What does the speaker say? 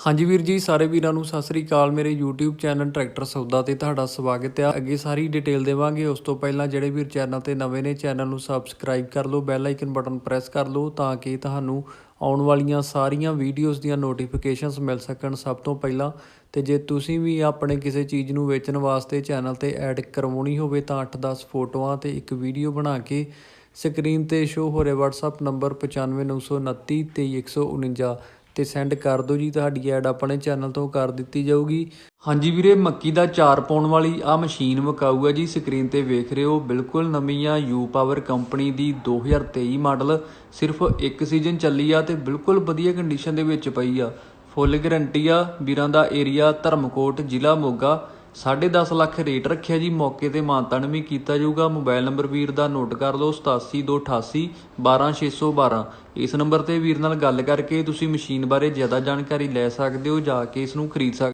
ਹਾਂਜੀ ਵੀਰ ਜੀ, ਸਾਰੇ ਵੀਰਾਂ ਨੂੰ ਸਤਿ ਸ੍ਰੀ ਅਕਾਲ। ਮੇਰੇ YouTube ਚੈਨਲ ਟਰੈਕਟਰ ਸੌਦਾ ਤੇ ਤੁਹਾਡਾ ਸਵਾਗਤ ਹੈ ਅੱਗੇ ਸਾਰੀ ਡਿਟੇਲ ਦੇਵਾਂਗੇ। ਉਸ ਤੋਂ ਪਹਿਲਾਂ ਜਿਹੜੇ ਵੀਰ ਚੈਨਲ ਤੇ ਨਵੇਂ ਨੇ, ਚੈਨਲ ਨੂੰ ਸਬਸਕ੍ਰਾਈਬ ਕਰ ਲਓ ਬੈਲ ਆਈਕਨ ਬਟਨ ਪ੍ਰੈਸ ਕਰ ਲਓ ਤਾਂ ਕਿ ਤੁਹਾਨੂੰ ਆਉਣ ਵਾਲੀਆਂ ਸਾਰੀਆਂ ਵੀਡੀਓਜ਼ ਦੀਆਂ ਨੋਟੀਫਿਕੇਸ਼ਨਸ ਮਿਲ ਸਕਣ ਸਭ ਤੋਂ ਪਹਿਲਾਂ। ਤੇ ਜੇ ਤੁਸੀਂ ਵੀ ਆਪਣੇ ਕਿਸੇ ਚੀਜ਼ ਨੂੰ ਵੇਚਣ ਵਾਸਤੇ ਚੈਨਲ ਤੇ ਐਡ ਕਰਵਾਉਣੀ ਹੋਵੇ ਤਾਂ 8-10 ਫੋਟੋਆਂ ਤੇ ਇੱਕ ਵੀਡੀਓ ਬਣਾ ਕੇ ਸਕਰੀਨ ਤੇ ਸ਼ੋ ਹੋ ਰਿਹਾ WhatsApp ਨੰਬਰ 959929 23149 ਤੇ ਸੈਂਡ ਕਰ ਦਿਓ ਜੀ, ਤੁਹਾਡੀ ਐਡ ਆਪਣੇ ਚੈਨਲ ਤੋਂ ਕਰ ਦਿੱਤੀ ਜਾਊਗੀ। ਹਾਂਜੀ ਵੀਰੇ, ਮੱਕੀ ਦਾ ਚਾਰ ਪਾਉਣ ਵਾਲੀ ਆ ਮਸ਼ੀਨ ਵਿਕਾਊ ਹੈ ਜੀ ਸਕਰੀਨ ਤੇ ਵੇਖ ਰਹੇ ਹੋ, ਬਿਲਕੁਲ ਨਵੀਂ ਆ ਯੂ ਪਾਵਰ ਕੰਪਨੀ ਦੀ 2023 ਮਾਡਲ ਸਿਰਫ ਇੱਕ ਸੀਜ਼ਨ ਚੱਲੀ ਆ ਤੇ ਬਿਲਕੁਲ ਵਧੀਆ ਕੰਡੀਸ਼ਨ ਦੇ ਵਿੱਚ ਪਈ ਆ। ਫੁੱਲ ਗਾਰੰਟੀ ਆ, ਵੀਰਾਂ ਦਾ ਏਰੀਆ ਧਰਮਕੋਟ, ਜ਼ਿਲ੍ਹਾ ਮੋਗਾ। 10.5 ਲੱਖ ਰੇਟ ਰੱਖਿਆ ਜੀ। ਮੌਕੇ ਤੇ ਮਾਨਤਾਨ ਵੀ ਕੀਤਾ ਜਾਊਗਾ। ਮੋਬਾਈਲ ਨੰਬਰ ਵੀਰ ਦਾ ਨੋਟ ਕਰ ਲਓ 8728 12612 ਇਸ ਨੰਬਰ ਤੇ ਵੀਰ ਨਾਲ ਗੱਲ ਕਰਕੇ ਤੁਸੀਂ ਮਸ਼ੀਨ ਬਾਰੇ ਜ਼ਿਆਦਾ ਜਾਣਕਾਰੀ ਲੈ ਸਕਦੇ ਹੋ, ਜਾ ਕੇ ਇਸ ਨੂੰ ਖਰੀਦ ਸਕਦੇ